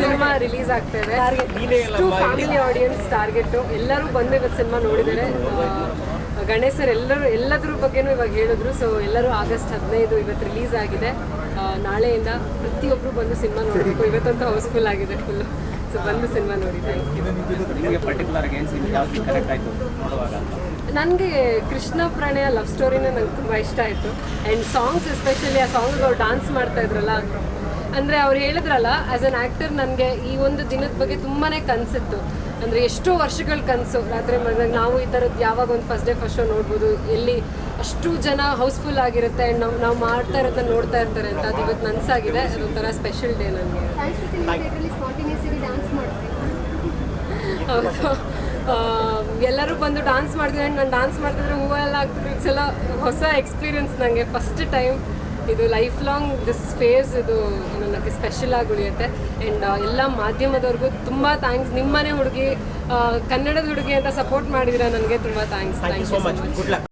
Cinema release ಆಗ್ತಾ ಇದೆ. To family audience target ಎಲ್ಲರೂ ಬಂದು ಇವತ್ತು ಸಿನಿಮಾ ನೋಡಿದ್ದಾರೆ. ಗಣೇಶರ್ ಗಣೇಶ್ ಸರ್ ಎಲ್ಲರೂ ಎಲ್ಲದ್ರ ಬಗ್ಗೆನೂ ಇವಾಗ ಹೇಳಿದ್ರು. ಸೊ ಎಲ್ಲರೂ ಆಗಸ್ಟ್ ಹದಿನೈದು ಇವತ್ತು ರಿಲೀಸ್ ಆಗಿದೆ. ನಾಳೆಯಿಂದ ಪ್ರತಿಯೊಬ್ಬರು ಬಂದು ಸಿನಿಮಾ ನೋಡಬೇಕು. ಇವತ್ತಂತೂ ಹೌಸ್ಫುಲ್ ಆಗಿದೆ ಫುಲ್ಲು ಸೊ ಬಂದು ಸಿನಿಮಾ ನೋಡಿ. ಥ್ಯಾಂಕ್ ಯು ನಿಮಗೆ ಪರ್ಟಿಕ್ಯುಲರ್ ಆಗಿ ಏನು ಸೀನ್ ಯಾವ್ದು ನೋಡುವಾಗ? ನನಗೆ ಕೃಷ್ಣ ಪ್ರಣಯ ಲವ್ ಸ್ಟೋರಿನೇ ನಂಗೆ ತುಂಬ ಇಷ್ಟ ಆಯಿತು. ಆ್ಯಂಡ್ ಸಾಂಗ್ಸ್ ಎಸ್ಪೆಷಲಿ ಆ ಸಾಂಗ್ ಅವ್ರು ಡಾನ್ಸ್ ಮಾಡ್ತಾ ಇದ್ರಲ್ಲ ಅಂದರೆ ಅವ್ರು ಹೇಳಿದ್ರಲ್ಲ ಆ್ಯಸ್ ಅನ್ ಆ್ಯಕ್ಟರ್ ನನಗೆ ಈ ಒಂದು ದಿನದ ಬಗ್ಗೆ ತುಂಬಾ ಕನಸಿತ್ತು. ಅಂದರೆ ಎಷ್ಟೋ ವರ್ಷಗಳ ಕನಸು. ರಾತ್ರಿ ಮಾಡಿದಾಗ ನಾವು ಈ ಥರದ್ದು ಯಾವಾಗ ಒಂದು ಫಸ್ಟ್ ಡೇ ಫಸ್ಟ್ ಶೋ ನೋಡ್ಬೋದು. ಎಲ್ಲಿ ಅಷ್ಟು ಜನ ಹೌಸ್ಫುಲ್ ಆಗಿರುತ್ತೆ ಆ್ಯಂಡ್ ನಾವು ನಾವು ಮಾಡ್ತಾ ಇರೋದನ್ನ ನೋಡ್ತಾ ಇರ್ತಾರೆ ಅಂತ ಅದು ಇವತ್ತು ನನಸಾಗಿದೆ ಅದೊಂಥರ ಸ್ಪೆಷಲ್ ಡೇ ನನಗೆ. ಡ್ಯಾನ್ಸ್ ಹೌದು. ಎಲ್ಲರೂ ಬಂದು ಡಾನ್ಸ್ ಮಾಡ್ತಿದ್ರೆ ನಾನು ಡಾನ್ಸ್ ಮಾಡ್ತಿದ್ರೆ ಹೂವೆಲ್ಲ ಆಗ್ತಿದ್ರು ಇಟ್ಸ್ ಎಲ್ಲ ಹೊಸ ಎಕ್ಸ್ಪೀರಿಯನ್ಸ್ ನನಗೆ ಫಸ್ಟ್ ಟೈಮ್ ಇದು ಲೈಫ್ ಲಾಂಗ್ ದಿಸ್ ಫೇಸ್ ಇದು ನನಗೆ ಸ್ಪೆಷಲ್ ಆಗಿ ಉಳಿಯುತ್ತೆ. ಆ್ಯಂಡ್ ಎಲ್ಲ ಮಾಧ್ಯಮದವ್ರಿಗೂ ತುಂಬ ಥ್ಯಾಂಕ್ಸ್ ನಿಮ್ಮನೆ ಹುಡುಗಿ ಕನ್ನಡದ ಹುಡುಗಿ ಅಂತ ಸಪೋರ್ಟ್ ಮಾಡಿದಿರ ನನಗೆ ತುಂಬ thanks thank you so much good luck